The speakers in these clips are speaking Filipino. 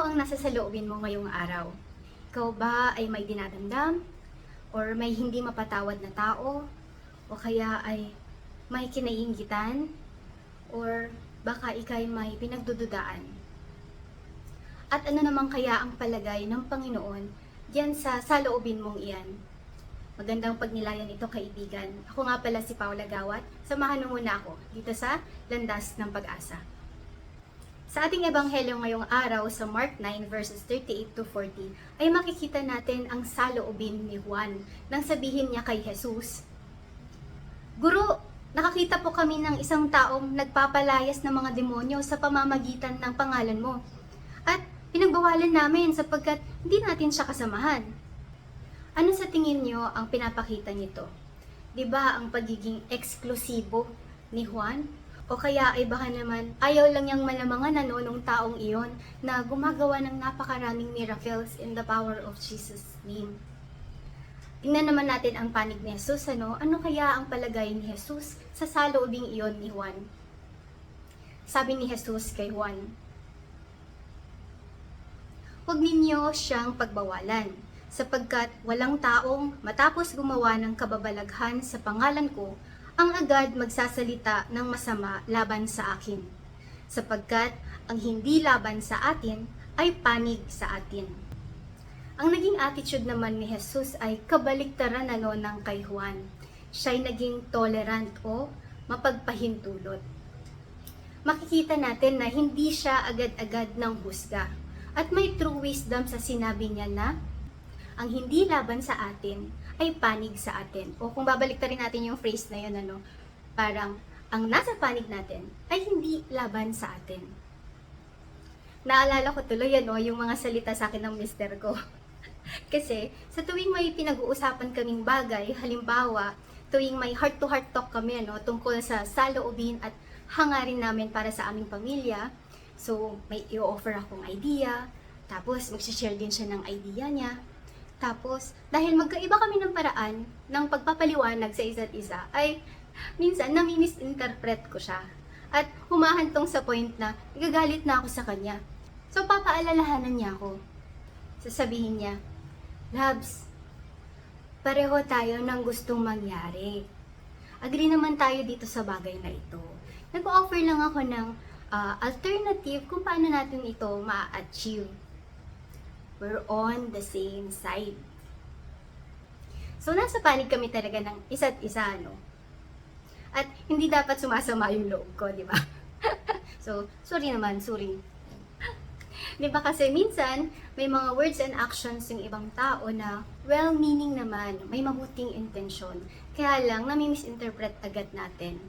Ano ang nasa saloobin mo ngayong araw? Ikaw ba ay may dinadamdam? Or may hindi mapatawad na tao? O kaya ay may kinainggitan? Or baka ikay may pinagdududaan? At ano naman kaya ang palagay ng Panginoon diyan sa saloobin mong iyan? Magandang pagnilayan ito kaibigan. Ako nga pala si Paula Gawat. Samahan mo muna ako dito sa Landas ng Pag-asa. Sa ating ebanghelyo ngayong araw sa Mark 9 verses 38 to 40 ay makikita natin ang saloobin ni Juan nang sabihin niya kay Jesus, Guro, nakakita po kami ng isang taong nagpapalayas ng mga demonyo sa pamamagitan ng pangalan mo. At pinagbawalan namin sapagkat hindi natin siya kasamahan. Ano sa tingin niyo ang pinapakita nito? 'Di ba ang pagiging eksklusibo ni Juan? O kaya ay baka naman ayaw lang niyang malamangan ano nung taong iyon na gumagawa ng napakaraming miracles in the power of Jesus' name. Tingnan naman natin ang panig ni Jesus, ano? Ano kaya ang palagay ni Jesus sa saloobing iyon ni Juan? Sabi ni Jesus kay Juan, Huwag ninyo siyang pagbawalan, sapagkat walang taong matapos gumawa ng kababalaghan sa pangalan ko, ang agad magsasalita ng masama laban sa akin. Sapagkat ang hindi laban sa atin ay panig sa atin. Ang naging attitude naman ni Jesus ay kabaliktaran ano ng kay Juan. Siya'y naging tolerant o mapagpahintulot. Makikita natin na hindi siya agad-agad ng husga. At may true wisdom sa sinabi niya na ang hindi laban sa atin ay panig sa atin. O kung babalik rin natin yung phrase na yun, ano, parang ang nasa panig natin ay hindi laban sa atin. Naalala ko tuloy ano, yung mga salita sa akin ng mister ko. Kasi sa tuwing may pinag-uusapan kaming bagay, halimbawa, tuwing may heart-to-heart talk kami ano, tungkol sa saloobin at hangarin namin para sa aming pamilya, so may i-offer akong idea, tapos mag-share din siya ng idea niya, tapos, dahil magkaiba kami ng paraan ng pagpapaliwanag sa isa't isa, ay minsan nami-misinterpret ko siya. At humahantong sa point na igagalit na ako sa kanya. So, papaalalahanan niya ako. Sasabihin niya, Labs, pareho tayo ng gustong mangyari. Agree naman tayo dito sa bagay na ito. Nag-offer lang ako ng ah, alternative kung paano natin ito ma-achieve we're on the same side. So, nasa panig kami talaga ng isa't isa, no? At hindi dapat sumasama yung loob ko, di ba? so, sorry naman, sorry. di ba kasi minsan, may mga words and actions yung ibang tao na well-meaning naman, may mabuting intensyon. Kaya lang, nami-misinterpret agad natin.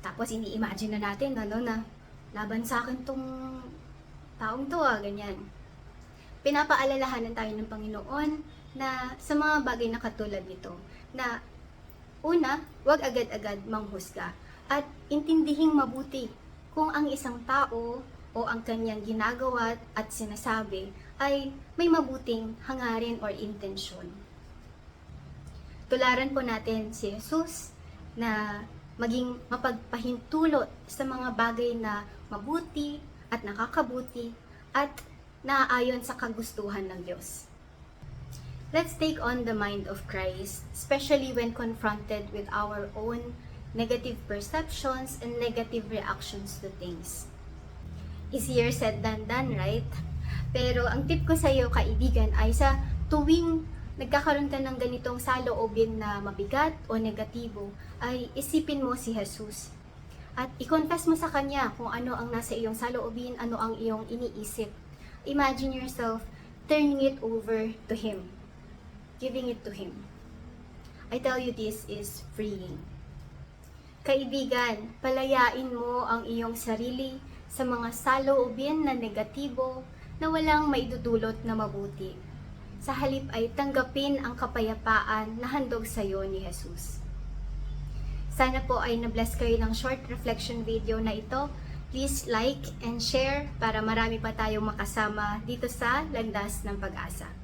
Tapos, ini-imagine na natin, ano, na laban sa akin tong taong to, ah, ganyan pinapaalalahanan tayo ng Panginoon na sa mga bagay na katulad nito, na una, huwag agad-agad manghusga at intindihing mabuti kung ang isang tao o ang kanyang ginagawa at sinasabi ay may mabuting hangarin or intensyon. Tularan po natin si Jesus na maging mapagpahintulot sa mga bagay na mabuti at nakakabuti at naaayon sa kagustuhan ng Diyos. Let's take on the mind of Christ, especially when confronted with our own negative perceptions and negative reactions to things. Easier said than done, right? Pero ang tip ko sa iyo, kaibigan, ay sa tuwing nagkakaroon ka ng ganitong saloobin na mabigat o negatibo, ay isipin mo si Jesus. At i-confess mo sa Kanya kung ano ang nasa iyong saloobin, ano ang iyong iniisip imagine yourself turning it over to Him, giving it to Him. I tell you, this is freeing. Kaibigan, palayain mo ang iyong sarili sa mga saloobin na negatibo na walang maidudulot na mabuti. Sa halip ay tanggapin ang kapayapaan na handog sa iyo ni Jesus. Sana po ay na-bless kayo ng short reflection video na ito Please like and share para marami pa tayong makasama dito sa Landas ng Pag-asa.